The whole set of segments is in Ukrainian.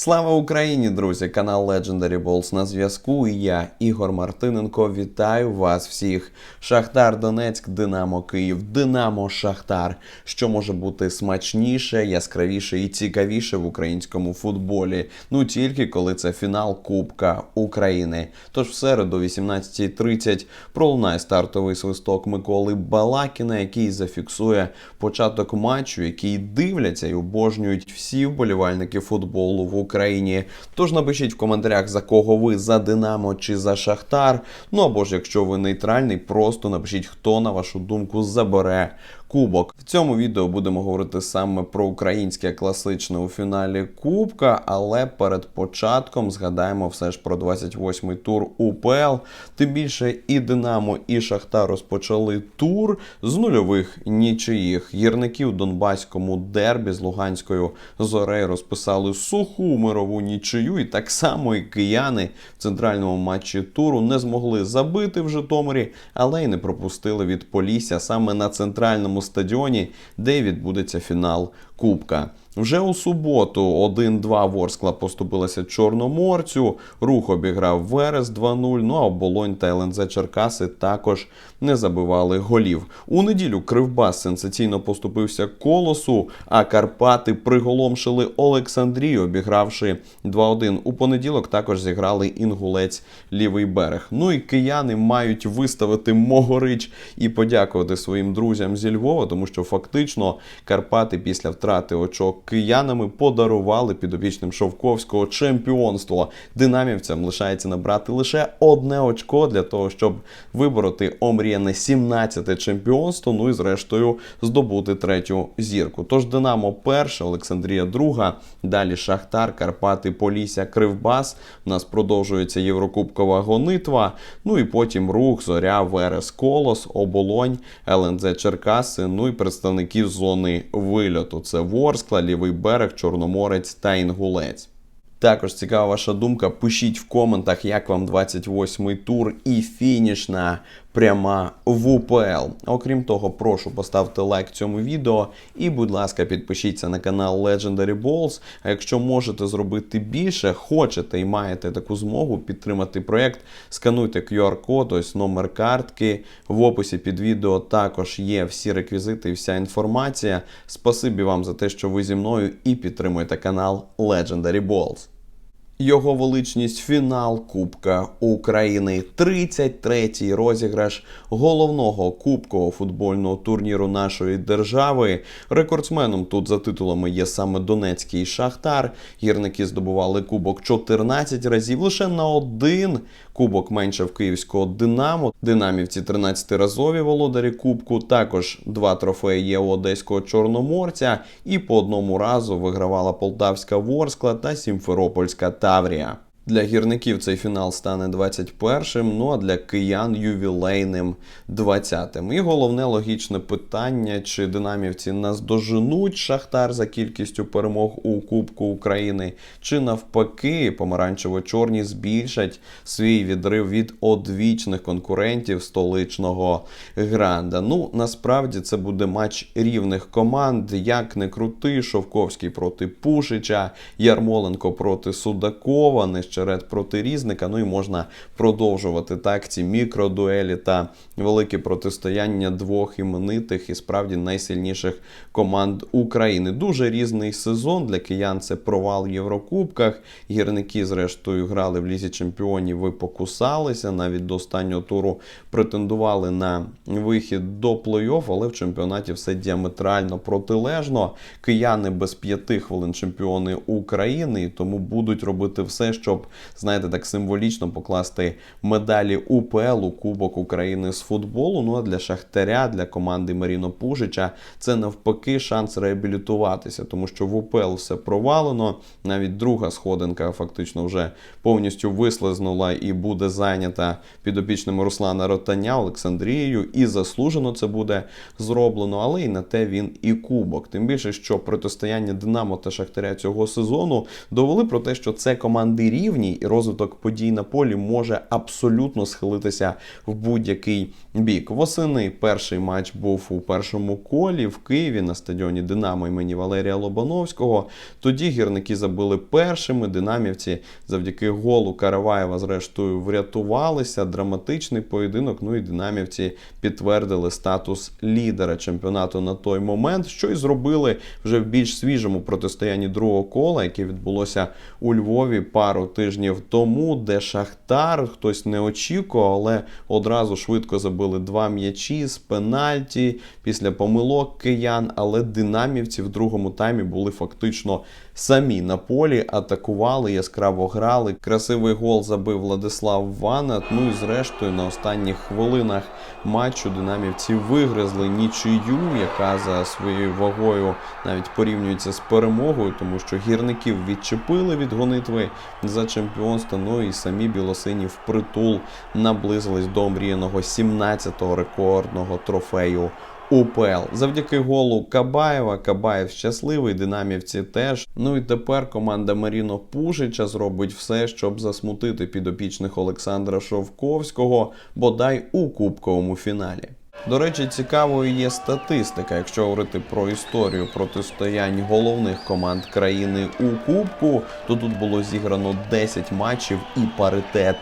Слава Україні, друзі! Канал Legendary Balls на зв'язку. І я, Ігор Мартиненко, вітаю вас всіх. Шахтар Донецьк, Динамо Київ, Динамо Шахтар. Що може бути смачніше, яскравіше і цікавіше в українському футболі? Ну тільки коли це фінал Кубка України. Тож в середу, о 18.30, пролунає стартовий свисток Миколи Балакіна, який зафіксує початок матчу, який дивляться і обожнюють всі вболівальники футболу в Україні. Тож напишіть в коментарях, за кого ви за Динамо чи за Шахтар. Ну або ж якщо ви нейтральний, просто напишіть, хто на вашу думку забере. Кубок в цьому відео будемо говорити саме про українське класичне у фіналі Кубка, але перед початком згадаємо все ж про 28-й тур УПЛ. Тим більше і Динамо, і Шахтар розпочали тур з нульових нічиїх. Гірники у Донбаському дербі з Луганською зорею розписали суху мирову нічию, і так само і кияни в центральному матчі туру не змогли забити в Житомирі, але й не пропустили від Полісся саме на центральному стадіоні, де відбудеться фінал Кубка. Вже у суботу 1-2 Ворскла поступилася Чорноморцю. Рух обіграв Верес 2-0. Ну а Оболонь та ЛНЗ Черкаси також не забивали голів. У неділю Кривбас сенсаційно поступився колосу, а Карпати приголомшили Олександрію, обігравши 2-1. У понеділок також зіграли інгулець лівий берег. Ну і кияни мають виставити Могорич і подякувати своїм друзям зі Львова, тому що фактично Карпати після втрати очок киянами подарували підопічним Шовковського чемпіонство. Динамівцям лишається набрати лише одне очко для того, щоб вибороти омріяне 17-те чемпіонство. Ну і зрештою здобути третю зірку. Тож Динамо перша, Олександрія друга. Далі Шахтар, Карпати, Полісся, Кривбас. У нас продовжується Єврокубкова гонитва. Ну і потім рух, зоря, Верес, Колос, Оболонь, ЛНЗ Черкаси. Ну і представників зони вильоту. Це Ворскла, Лівий берег, Чорноморець та Інгулець. Також цікава ваша думка. Пишіть в коментах, як вам 28-й тур і фінішна пряма в УПЛ. Окрім того, прошу поставте лайк цьому відео і, будь ласка, підпишіться на канал Legendary Balls. А якщо можете зробити більше, хочете і маєте таку змогу підтримати проєкт, скануйте QR-код, ось номер картки. В описі під відео також є всі реквізити і вся інформація. Спасибі вам за те, що ви зі мною і підтримуєте канал Legendary Balls. Його величність фінал Кубка України. 33-й розіграш головного кубкового футбольного турніру нашої держави. Рекордсменом тут за титулами є саме Донецький Шахтар. Гірники здобували кубок 14 разів. Лише на один кубок менше в київського Динамо. Динамівці 13-разові володарі кубку. Також два трофеї є у одеського Чорноморця. І по одному разу вигравала Полтавська Ворскла та Сімферопольська Таврія. Для гірників цей фінал стане 21-м, ну а для киян ювілейним 20-м. І головне логічне питання: чи динамівці наздоженуть Шахтар за кількістю перемог у Кубку України, чи навпаки, помаранчево-чорні збільшать свій відрив від одвічних конкурентів столичного гранда. Ну насправді це буде матч рівних команд. Як не крути, Шовковський проти Пушича, Ярмоленко проти Судакова. Нещерет проти різника. Ну і можна продовжувати так ці мікродуелі та велике протистояння двох іменитих і справді найсильніших команд України. Дуже різний сезон для киян. Це провал в Єврокубках. Гірники, зрештою, грали в лізі чемпіонів. Ви покусалися навіть до останнього туру претендували на вихід до плей-офф, але в чемпіонаті все діаметрально протилежно. Кияни без п'яти хвилин чемпіони України, і тому будуть робити все, щоб знаєте, так символічно покласти медалі УПЛ у Кубок України з футболу. Ну а для Шахтаря, для команди Маріно Пужича, це навпаки шанс реабілітуватися, тому що в УПЛ все провалено. Навіть друга сходинка фактично вже повністю вислизнула і буде зайнята підопічним Руслана Ротаня Олександрією. І заслужено це буде зроблено, але і на те він і кубок. Тим більше, що протистояння Динамо та Шахтаря цього сезону довели про те, що це команди рівні. Рівні, і розвиток подій на полі може абсолютно схилитися в будь-який бік. Восени перший матч був у першому колі в Києві на стадіоні Динамо імені Валерія Лобановського. Тоді гірники забили першими. Динамівці завдяки голу Караваєва, зрештою, врятувалися. Драматичний поєдинок. Ну і динамівці підтвердили статус лідера чемпіонату на той момент, що й зробили вже в більш свіжому протистоянні другого кола, яке відбулося у Львові пару тижнів тому, де Шахтар хтось не очікував, але одразу швидко забили два м'ячі з пенальті після помилок киян. Але динамівці в другому таймі були фактично самі на полі, атакували, яскраво грали. Красивий гол забив Владислав Ванат. Ну і зрештою на останніх хвилинах матчу динамівці вигризли нічию, яка за своєю вагою навіть порівнюється з перемогою, тому що гірників відчепили від гонитви за чемпіонство. Ну і самі білосині впритул наблизились до омріяного 17-го рекордного трофею. УПЛ завдяки голу Кабаєва. Кабаєв щасливий, динамівці теж. Ну і тепер команда Маріно Пушича зробить все, щоб засмутити підопічних Олександра Шовковського, бодай у кубковому фіналі. До речі, цікавою є статистика. Якщо говорити про історію протистоянь головних команд країни у Кубку, то тут було зіграно 10 матчів і паритет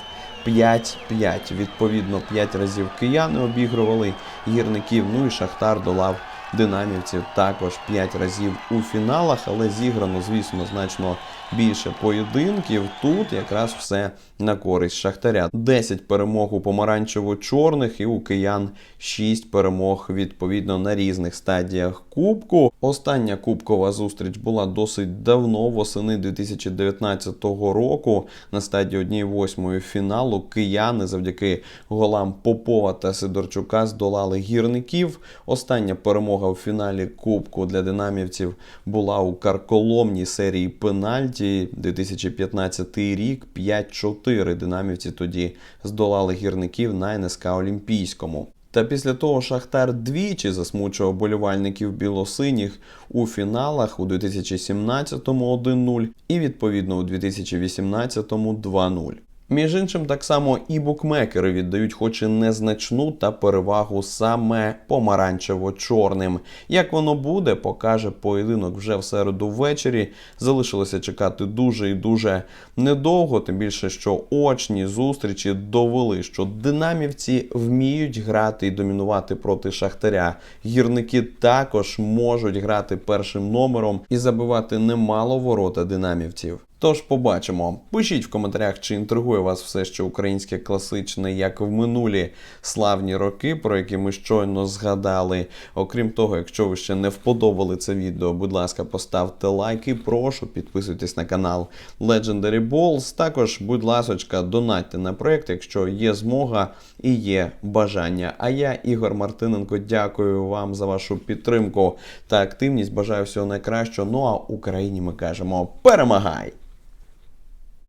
5-5. Відповідно, 5 разів кияни обігрували гірників. Ну і Шахтар долав динамівців також 5 разів у фіналах, але зіграно, звісно, значно більше поєдинків. Тут якраз все на користь Шахтаря. 10 перемог у помаранчево-чорних і у киян 6 перемог відповідно на різних стадіях кубку. Остання кубкова зустріч була досить давно, восени 2019 року. На стадії 1-8 фіналу кияни завдяки голам Попова та Сидорчука здолали гірників. Остання перемога у фіналі Кубку для динамівців була у карколомній серії пенальті 2015 рік. 5-4 динамівці тоді здолали гірників на НСК Олімпійському. Та після того Шахтар двічі засмучував болівальників білосиніх у фіналах у 2017-му 1-0 і відповідно у 2018-му 2-0. Між іншим, так само і букмекери віддають хоч і незначну та перевагу саме помаранчево-чорним. Як воно буде, покаже поєдинок вже в середу ввечері. Залишилося чекати дуже і дуже недовго, тим більше, що очні зустрічі довели, що динамівці вміють грати і домінувати проти шахтаря. Гірники також можуть грати першим номером і забивати немало ворота динамівців. Тож побачимо. Пишіть в коментарях, чи інтригує вас все ще українське класичне, як в минулі славні роки, про які ми щойно згадали. Окрім того, якщо ви ще не вподобали це відео, будь ласка, поставте лайк і прошу підписуйтесь на канал Legendary Balls. Також, будь ласочка, донатьте на проект, якщо є змога і є бажання. А я, Ігор Мартиненко, дякую вам за вашу підтримку та активність. Бажаю всього найкращого. Ну а Україні ми кажемо перемагай!